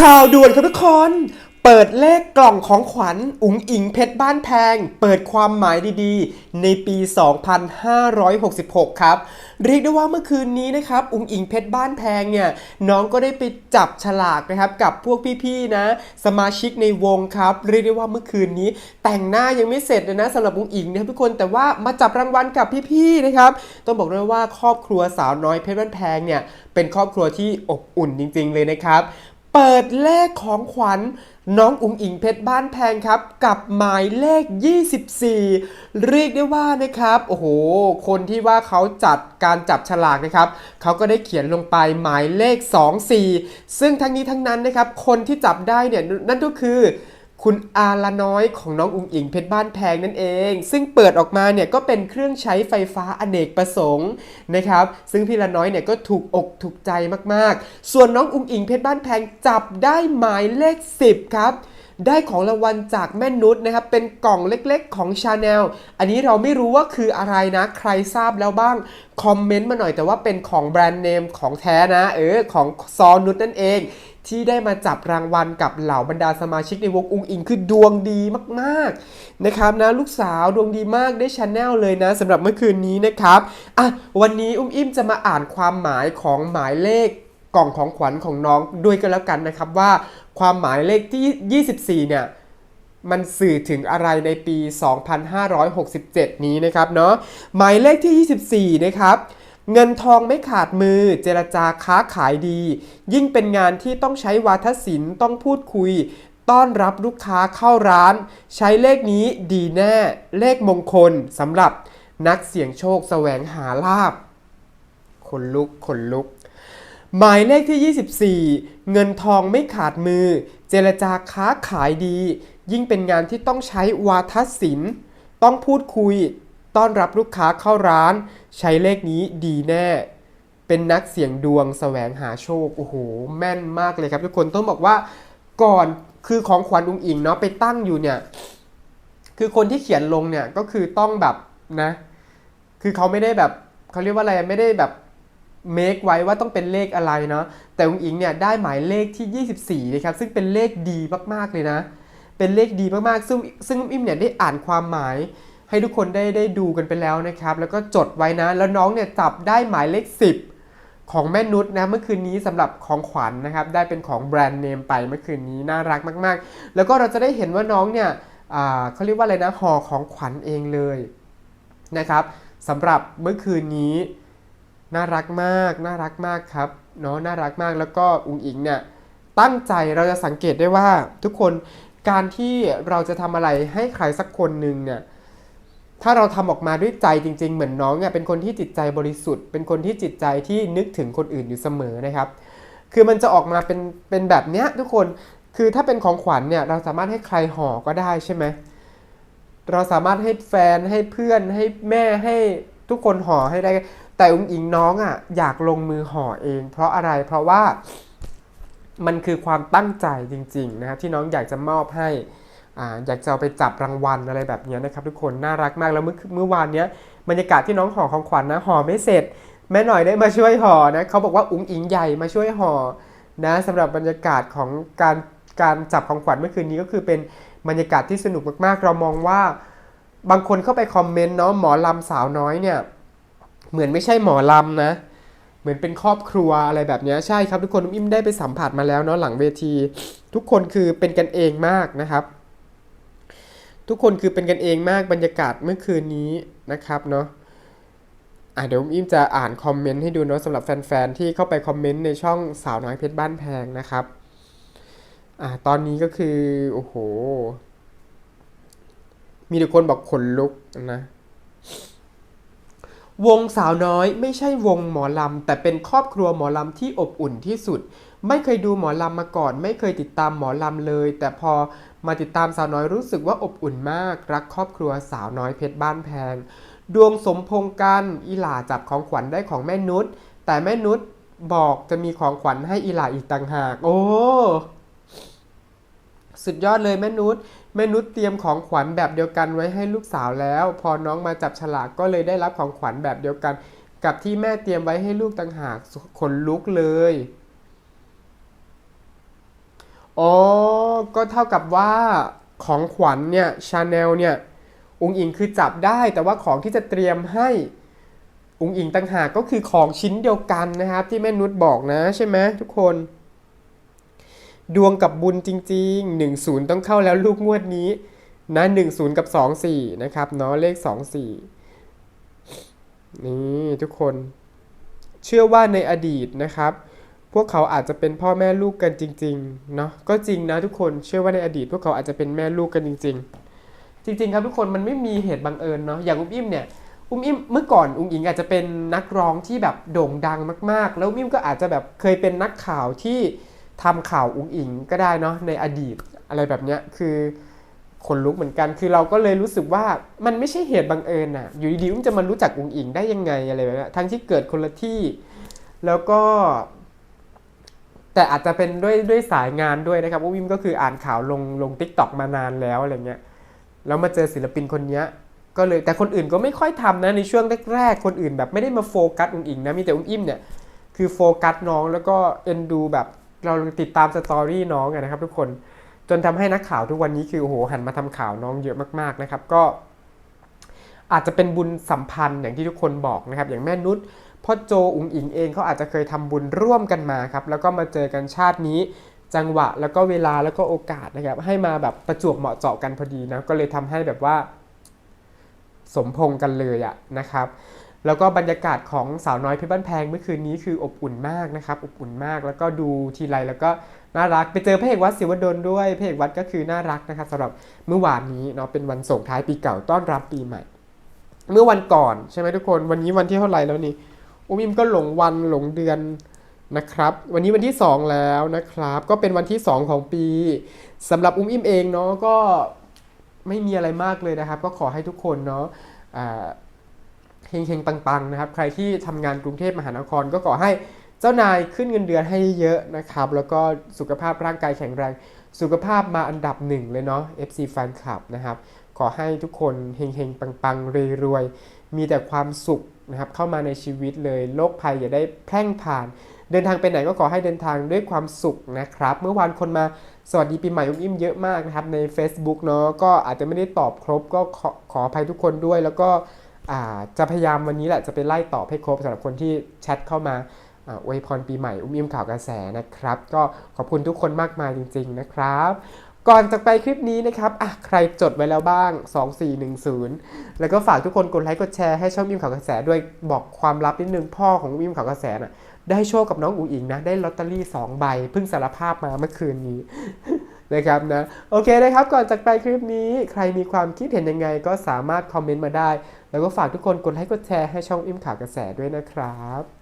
ข่าวด่วนครับทุกคน เปิดเลขกล่องของขวัญ อุ๋งอิงเพชรบ้านแพง เปิดความหมายดีๆ ในปี 2566 ครับ เรียกได้ว่าเมื่อคืนนี้นะครับ อุ๋งอิงเพชรบ้านแพงเนี่ย น้องก็ได้ไปจับฉลากนะครับ กับพวกพี่ๆนะ สมาชิกในวงครับ เรียกได้ว่าเมื่อคืนนี้ แต่งหน้ายังไม่เสร็จเลยนะสำหรับอุ๋งอิงนะครับทุกคน แต่ว่ามาจับรางวัลกับพี่ๆนะครับ ต้องบอกเลยว่าครอบครัวสาวน้อยเพชรบ้านแพงเนี่ย เป็นครอบครัวที่อบอุ่นจริง ๆ เลยนะครับ เปิดเลขของขวัญน้องอุ๋งอิงเพชรบ้านแพงครับ กับหมายเลข 24 เรียกได้ว่านะครับ โอ้โห คนที่ว่าเขาจัดการจับฉลากนะครับเขาก็ได้เขียนลงไปหมายเลข 24 ซึ่งทั้งนี้ทั้งนั้นนะครับ คนที่จับได้เนี่ยนั่นก็คือ คุณอาละน้อยของน้องอุ๋งอิงเพชรบ้านแพงนั่นเอง ซึ่งเปิดออกมาเนี่ยก็เป็นเครื่องใช้ไฟฟ้าอเนกประสงค์นะครับ ซึ่งพี่ละน้อยเนี่ยก็ถูกอกถูกใจมากๆ ส่วนน้องอุ๋งอิงเพชรบ้านแพงจับได้หมายเลข 10 ครับได้ของรางวัลจากแม่นุชนะครับ เป็นกล่องเล็กๆของชาแนลอันนี้เราไม่รู้ว่าคืออะไรนะ ใครทราบแล้วบ้าง คอมเมนต์มาหน่อยแต่ว่าเป็นของแบรนด์เนมของแท้นะ เออ ของซอนุชนั่นเอง ที่ได้มาจับรางวัลกับเหล่าบรรดาสมาชิกในวงอุงอิงคือดวงดีมากๆนะครับนะลูกสาวดวงดีมากได้ชาแนลเลยนะสำหรับเมื่อคืนนี้นะครับอะวันนี้อุ้มอิ่มจะมาอ่านความหมายของหมายเลขกล่องของขวัญของน้องด้วยกันแล้วกันนะครับว่าความหมายเลขที่ 24 เนี่ยมันสื่อถึงอะไรในปี 2567 นี้นะครับเนาะหมายเลขที่ 24 นะครับ เงินทองไม่ขาดมือ เจรจาค้าขายดี ยิ่งเป็นงานที่ต้องใช้วาทศิลป์ต้องพูดคุย ต้อนรับลูกค้าเข้าร้าน ใช้เลขนี้ดีแน่ เลขมงคลสำหรับนักเสี่ยงโชคแสวงหาลาบขนลุกขนลุก หมายเลขที่ 24 เงินทองไม่ขาดมือ เจรจาค้าขายดี ยิ่งเป็นงานที่ต้องใช้วาทศิลป์ ต้องพูดคุย ต้อนรับลูกค้าเข้าร้าน ใช้เลขนี้ดีแน่ เป็นนักเสี่ยงดวงแสวงหาโชค โอ้โห แม่นมากเลยครับ ทุกคนต้องบอกว่าก่อนคือของขวัญอุงอิงเนาะไปตั้งอยู่เนี่ย คือคนที่เขียนลงเนี่ยก็คือต้องแบบนะ คือเขาไม่ได้แบบเขาเรียกว่าอะไรไม่ได้แบบเมคไว้ว่าต้องเป็นเลขอะไรเนาะแต่อุงอิงเนี่ยได้หมายเลขที่ 24นะครับซึ่งเป็นเลขดีมากๆเลยนะ เป็นเลขดีมากๆ ซึ่งซึ่งอิมเนี่ยได้อ่านความหมาย ให้ทุกคนได้ได้ดูกันไปแล้วนะครับ แล้วก็จดไว้นะ แล้วน้องเนี่ยจับได้หมายเลข 10 ของแม่นุชนะเมื่อคืนนี้สำหรับของขวัญนะครับ ได้เป็นของแบรนด์เนมไปเมื่อคืนนี้น่ารักมาก ๆ แล้วก็เราจะได้เห็นว่าน้องเนี่ยเขาเรียกว่าอะไรนะห่อของขวัญเองเลยนะครับสำหรับเมื่อคืนนี้น่ารักมากน่ารักมากครับเนาะน่ารักมากแล้วก็อุ๋งอิงเนี่ยตั้งใจเราจะสังเกตได้ว่าทุกคนการที่เราจะทำอะไรให้ใครสักคนหนึ่งเนี่ย ถ้าเราทำออกมาด้วยใจจริง ๆ เหมือนน้องเนี่ยเป็นคนที่จิตใจบริสุทธิ์ เป็นคนที่จิตใจที่นึกถึงคนอื่นอยู่เสมอนะครับ คือมันจะออกมาเป็นเป็นแบบเนี้ยทุกคน คือถ้าเป็นของขวัญเนี่ยเราสามารถให้ใครห่อก็ได้ใช่ไหม เราสามารถให้แฟนให้เพื่อนให้แม่ให้ทุกคนห่อให้ได้ แต่อุ้งอิงน้องอะอยากลงมือห่อเอง เพราะอะไร เพราะว่ามันคือความตั้งใจจริงๆนะครับที่น้องอยากจะมอบให้ อยากจะเอาไปจับรางวัลอะไรแบบนี้นะครับทุกคนน่ารักมากแล้วเมื่อเมื่อวานเนี้ยบรรยากาศที่น้องห่อของขวัญนะห่อไม่เสร็จ แม่หน่อยได้มาช่วยห่อนะเขาบอกว่าอุ้งอิงใหญ่มาช่วยห่อนะสำหรับบรรยากาศของการการจับของขวัญเมื่อคืนนี้ก็คือเป็นบรรยากาศที่สนุกมากๆ เรามองว่า บางคนเข้าไปคอมเมนต์เนาะหมอลำสาวน้อยเนี่ยเหมือนไม่ใช่หมอลำนะ เหมือนเป็นครอบครัวอะไรแบบนี้ใช่ครับทุกคนอิ่มได้ไปสัมผัสมาแล้วเนาะหลังเวที ทุกคนคือเป็นกันเองมากนะครับ ทุกคนคือเป็นกันเองมากบรรยากาศเมื่อคืนนี้นะครับเนาะอะเดี๋ยวอิมจะอ่านคอมเมนต์ให้ดูเนาะสำหรับแฟนๆที่เข้าไปคอมเมนต์ในช่องสาวน้อยเพชรบ้านแพงนะครับอะตอนนี้ก็คือโอ้โห มีแต่คนบอกขนลุกนะวงสาวน้อยไม่ใช่วงหมอลำ แต่เป็นครอบครัวหมอลำที่อบอุ่นที่สุด ไม่เคยดูหมอลำมาก่อน ไม่เคยติดตามหมอลำเลย แต่พอ มาติดตามสาวน้อยรู้สึกว่าอบอุ่นมาก รักครอบครัวสาวน้อยเพชรบ้านแพง ดวงสมพงกันอีหลาจับของขวัญได้ของแม่นุชแต่แม่นุชบอกจะมีของขวัญให้อีหลาอีกต่างหาก โอ้สุดยอดเลยแม่นุชแม่นุชเตรียมของขวัญแบบเดียวกันไว้ให้ลูกสาวแล้ว พอน้องมาจับฉลากก็เลยได้รับของขวัญแบบเดียวกัน กับที่แม่เตรียมไว้ให้ลูกต่างหากขนลุกเลย อ๋อ ก็เท่ากับว่าของขวัญเนี่ยชาแนลเนี่ยอุงอิงคือจับได้แต่ว่าของที่จะเตรียมให้อุงอิงต่างหากก็คือของชิ้นเดียวกันนะครับ ที่แม่นุชบอกนะใช่ไหมทุกคน ดวงกับบุญจริง ๆ 1 0 ต้องเข้าแล้วลูกงวดนี้นะ1 0 กับ 2 4 นะครับเนาะเลข 2 4 นี่ทุกคน เชื่อว่าในอดีตนะครับ พวกเขาอาจจะเป็นพ่อแม่ลูกกันจริงๆเนาะก็จริงนะทุกคนเชื่อว่าในอดีต พวกเขาอาจจะเป็นแม่ลูกกันจริง ๆ จริง ๆ ครับทุกคนมันไม่มีเหตุบังเอิญเนาะอย่างอุ้มอิ่มเนี่ยอุ้มอิ่มเมื่อก่อนอุ้งอิงอาจจะเป็นนักร้องที่แบบโด่งดังมากๆ แล้วอุ้มอิ่มก็อาจจะแบบเคยเป็นนักข่าวที่ทำข่าวอุ้งอิงก็ได้เนาะในอดีตอะไรแบบเนี้ยคือคนลุกเหมือนกันคือเราก็เลยรู้สึกว่ามันไม่ใช่เหตุบังเอิญนะอยู่ดีๆอุ้มจะมารู้จักอุ้งอิงได้ยังไงอะไรแบบนี้ทั้งที่เกิดคนละที่ แล้วก็ แต่อาจจะเป็นด้วยด้วยสายงานด้วยนะครับว่าวิมก็คืออ่านข่าวลงลงทิกตอกมานานแล้วอะไรเงี้ยแล้วมาเจอศิลปินคนเนี้ยก็เลยแต่คนอื่นก็ไม่ค่อยทำนะในช่วงแรกๆ คนอื่นแบบไม่ได้มาโฟกัสอุ้งอิงนะมีแต่อุ้มอิ่มเนี่ยคือโฟกัสน้องแล้วก็เอ็นดูแบบเราติดตามสตอรี่น้องนะครับทุกคนจนทำให้นักข่าวทุกวันนี้คือโอ้โหหันมาทำข่าวน้องเยอะมากๆนะครับก็ อาจจะเป็นบุญสัมพันธ์อย่างที่ทุกคนบอกนะครับอย่างแม่นุชพ่อโจอุ๋งอิงเองเขาอาจจะเคยทำบุญร่วมกันมาครับแล้วก็มาเจอกันชาตินี้ จังหวะแล้วก็เวลาแล้วก็โอกาสนะครับให้มาแบบประจวบเหมาะเจาะกันพอดีนะก็เลยทำให้แบบว่า สมพงกันเลยอะนะครับแล้วก็บรรยากาศของสาวน้อยเพชรบ้านแพงเมื่อคืนนี้คืออบอุ่นมากนะครับ อบอุ่นมากแล้วก็ดูทีไรแล้วก็น่ารักไปเจอพระเอกวัดศิวดลด้วยพระเอกวัดก็คือน่ารักนะครับสำหรับเมื่อวานนี้เนาะเป็นวันส่งท้ายปีเก่าต้อนรับปีใหม่ เมื่อวันก่อนใช่ไหมทุกคนวันนี้วันที่เท่าไหร่แล้วนี่อุ้มอิมก็หลงวันหลงเดือนนะครับ วันนี้วันที่ 2 แล้วนะครับ ก็เป็นวันที่ 2 ของปีสำหรับอุ้มอิมเองเนาะก็ไม่มีอะไรมากเลยนะครับ ก็ขอให้ทุกคนเนาะอ่าเฮงๆปังๆนะครับ ใครที่ทำงานกรุงเทพมหานคร ก็ขอให้เจ้านายขึ้นเงินเดือนให้เยอะนะครับ แล้วก็สุขภาพร่างกายแข็งแรง สุขภาพมาอันดับหนึ่งเลยเนาะ FC Fan Club นะครับ ขอให้ทุกคนเฮงๆ ปังๆรวยๆ มีแต่ความสุขนะครับเข้ามาในชีวิตเลยโรคภัยอย่าได้แพร่งผ่าน เดินทางไปไหนก็ขอให้เดินทางด้วยความสุขนะครับ เมื่อวานคนมาสวัสดีปีใหม่อุ้มอิ่มเยอะมากนะครับใน Facebook เนาะก็อาจจะไม่ได้ตอบครบก็ขอขออภัยทุกคนด้วย แล้วก็จะพยายามวันนี้แหละจะไปไล่ตอบให้ครบสำหรับคนที่แชทเข้ามาอวยพรปีใหม่อุ้มอิ่มข่าวกระแสนะครับ ก็ขอบคุณทุกคนมากมายจริง ๆนะครับ ก่อนจากไปคลิปนี้นะครับอะใครจดไว้แล้วบ้าง 2410 แล้วก็ฝากทุกคนกดไลค์กดแชร์ให้ช่องมิมข่าวกระแสด้วยบอกความลับนิดนึงพ่อของมิมข่าวกระแสน่ะได้โชคกับน้องอูอิงนะ ได้ลอตเตอรี่ 2 ใบเพิ่งสารภาพมาเมื่อคืนนี้นะครับนะโอเคนะครับก่อนจากไปคลิปนี้ใครมีความคิดเห็นยังไงก็สามารถคอมเมนต์มาได้ แล้วก็ฝากทุกคนกดไลค์กดแชร์ให้ช่องอิมข่าวกระแสด้วยนะครับ